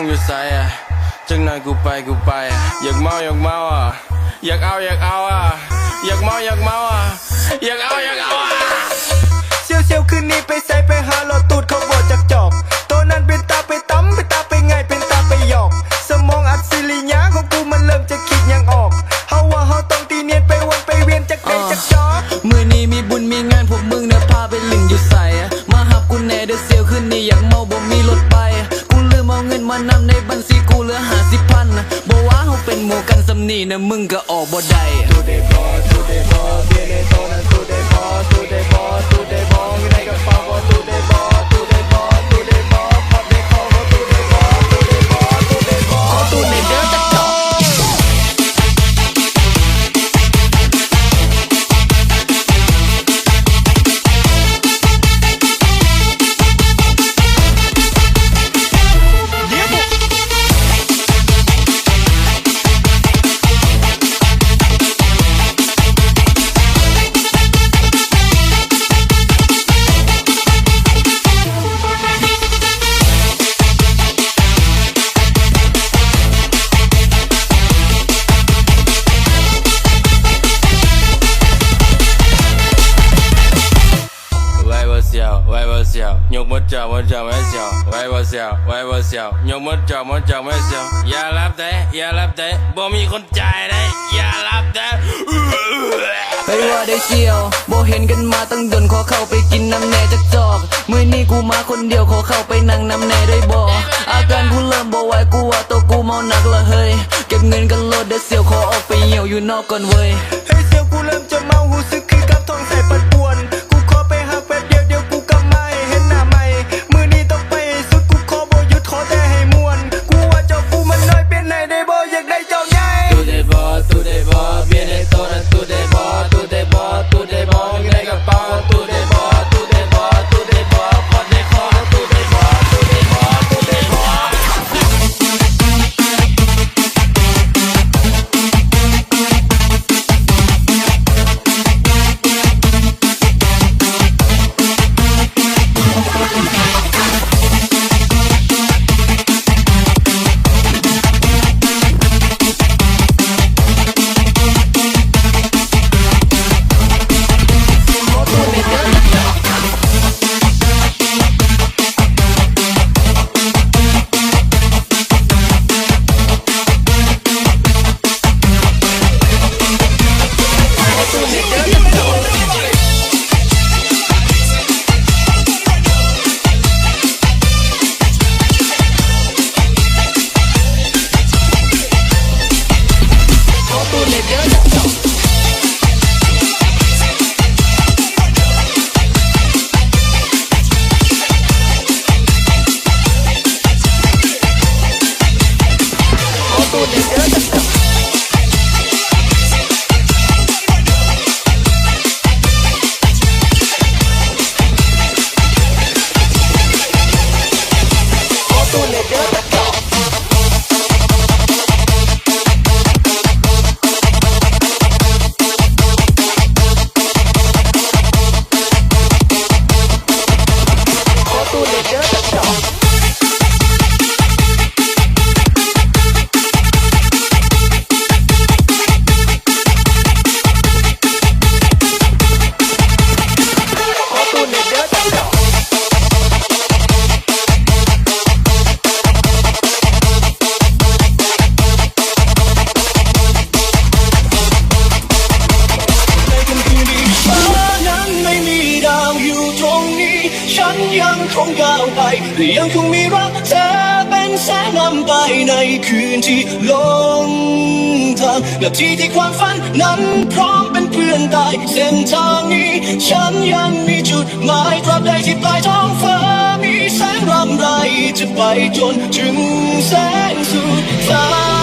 งวงอยู่ใส่จังหน่อยกูไปกูไป อยากเมาอยากเมาอะอยากเอาอยากเอาอะอยากเมาอยากเมาอะอยากเอาอยากเอา บ่ได้ตูเดบอตูเดบอเบียร์ในโตนั้นตูเดบอตูเดบอตูเดบออยู่ในกระเป๋าตูเด อจ่อมือจ่อไม่เสียวไว้บ่เสียวไว้บ่เสียวยกมือจ่อมือจ่อไม่เสียวอย่ารับแต่อย่ารับแต่บ่มีคนจ่ายได้อย่ารับแต่ไปว่าได้เซียวบ่เห็นกันมาตั้งดนขอเข้าไปกินน้ำแน่จักจอกมื้อนี้กูมาคนเดียวขอเข้าไปนั่งน้ำแน่ได้บ่อาการกูเริ่มบ่ไหวกูว่าตัวกูเมาหนักละเฮ้ยเก็บเงินกันโลดเด้เซียวขอออกไปเหี่ยวอยู่นอกก่อนเว้ยเฮ้ยเซียวกูเริ่มจะเมา คงก้าวไปและยังคงมีรักเธอเป็นแสงนำไปในคืนที่ลงทางนาทีที่ความฝันนั้นพร้อมเป็นเพื่อนตายเส้นทางนี้ ฉันยังมีจุดหมายตราบใดที่ปลายท้องฟ้ามีแสงรำไรจะไปจนถึงแสงสุดท้าย